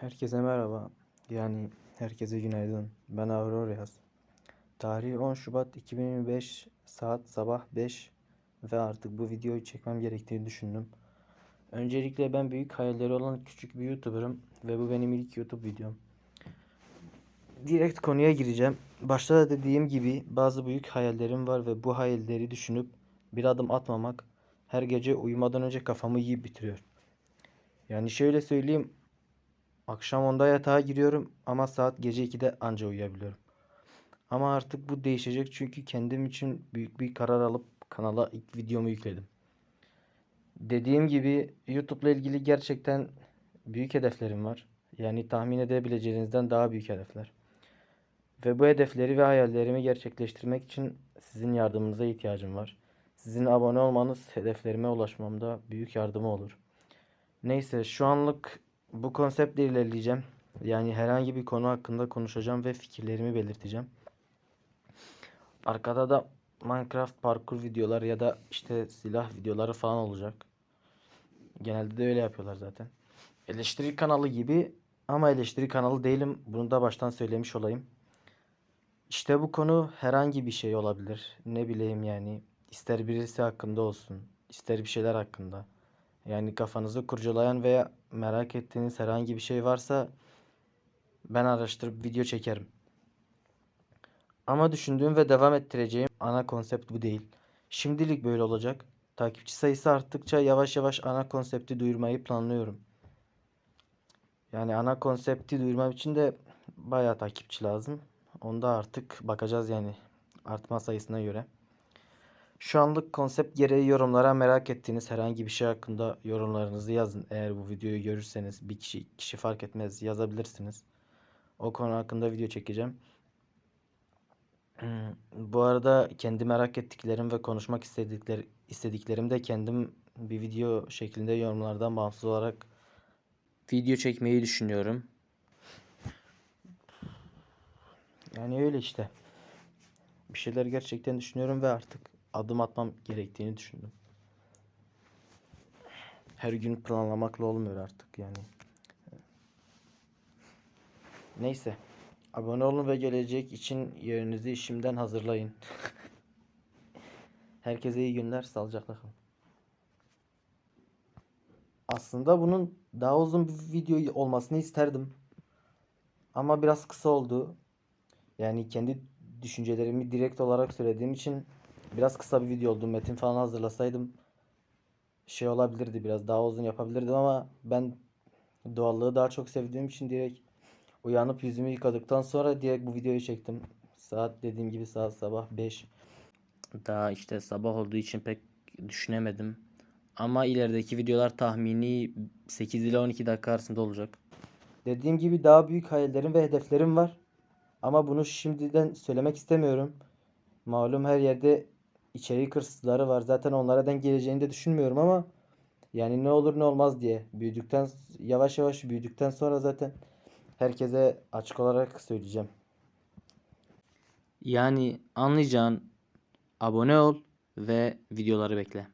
Herkese merhaba. Yani herkese günaydın. Ben Aurora Yaz. Tarih 10 Şubat 2025 saat sabah 5 ve artık bu videoyu çekmem gerektiğini düşündüm. Öncelikle ben büyük hayalleri olan küçük bir YouTuber'ım ve bu benim ilk YouTube videom. Direkt konuya gireceğim. Başta da dediğim gibi bazı büyük hayallerim var ve bu hayalleri düşünüp bir adım atmamak her gece uyumadan önce kafamı yiyip bitiriyor. Yani şöyle söyleyeyim Akşam 10'da yatağa giriyorum ama saat gece 2'de anca uyuyabiliyorum. Ama artık bu değişecek çünkü kendim için büyük bir karar alıp kanala ilk videomu yükledim. Dediğim gibi YouTube'la ilgili gerçekten büyük hedeflerim var. Yani tahmin edebileceğinizden daha büyük hedefler. Ve bu hedefleri ve hayallerimi gerçekleştirmek için sizin yardımınıza ihtiyacım var. Sizin abone olmanız hedeflerime ulaşmamda büyük yardımı olur. Neyse şu anlık bu konseptle ilerleyeceğim. Yani herhangi bir konu hakkında konuşacağım ve fikirlerimi belirteceğim. Arkada da Minecraft parkur videolar ya da işte silah videoları falan olacak. Genelde de öyle yapıyorlar zaten. Eleştiri kanalı gibi ama eleştiri kanalı değilim. Bunu da baştan söylemiş olayım. İşte bu konu herhangi bir şey olabilir. Ne bileyim yani. İster birisi hakkında olsun. ister bir şeyler hakkında. Yani kafanızı kurcalayan veya merak ettiğiniz herhangi bir şey varsa ben araştırıp video çekerim. Ama düşündüğüm ve devam ettireceğim ana konsept bu değil. Şimdilik böyle olacak. Takipçi sayısı arttıkça yavaş yavaş ana konsepti duyurmayı planlıyorum. Yani ana konsepti duyurmam için de bayağı takipçi lazım. Onda artık bakacağız yani artma sayısına göre. Şu anlık konsept gereği yorumlara merak ettiğiniz herhangi bir şey hakkında yorumlarınızı yazın. Eğer bu videoyu görürseniz bir kişi kişi fark etmez yazabilirsiniz. O konu hakkında video çekeceğim. Bu arada kendi merak ettiklerim ve konuşmak istedikler, istediklerim de kendim bir video şeklinde yorumlardan bağımsız olarak video çekmeyi düşünüyorum. Yani öyle işte. Bir şeyler gerçekten düşünüyorum ve artık adım atmam gerektiğini düşündüm. Her gün planlamakla olmuyor artık yani. Neyse. Abone olun ve gelecek için yerinizi şimdiden hazırlayın. Herkese iyi günler. Sağlıcakla kalın. Aslında bunun daha uzun bir video olmasını isterdim. Ama biraz kısa oldu. Yani kendi düşüncelerimi direkt olarak söylediğim için biraz kısa bir video oldu. Metin falan hazırlasaydım şey olabilirdi biraz daha uzun yapabilirdim ama ben doğallığı daha çok sevdiğim için direkt uyanıp yüzümü yıkadıktan sonra direkt bu videoyu çektim. Saat dediğim gibi saat sabah 5. Daha işte sabah olduğu için pek düşünemedim. Ama ilerideki videolar tahmini 8 ile 12 dakika arasında olacak. Dediğim gibi daha büyük hayallerim ve hedeflerim var. Ama bunu şimdiden söylemek istemiyorum. Malum her yerde içerik hırsızları var. Zaten onlara denk geleceğini de düşünmüyorum ama yani ne olur ne olmaz diye büyüdükten yavaş yavaş büyüdükten sonra zaten herkese açık olarak söyleyeceğim. Yani anlayacağın abone ol ve videoları bekle.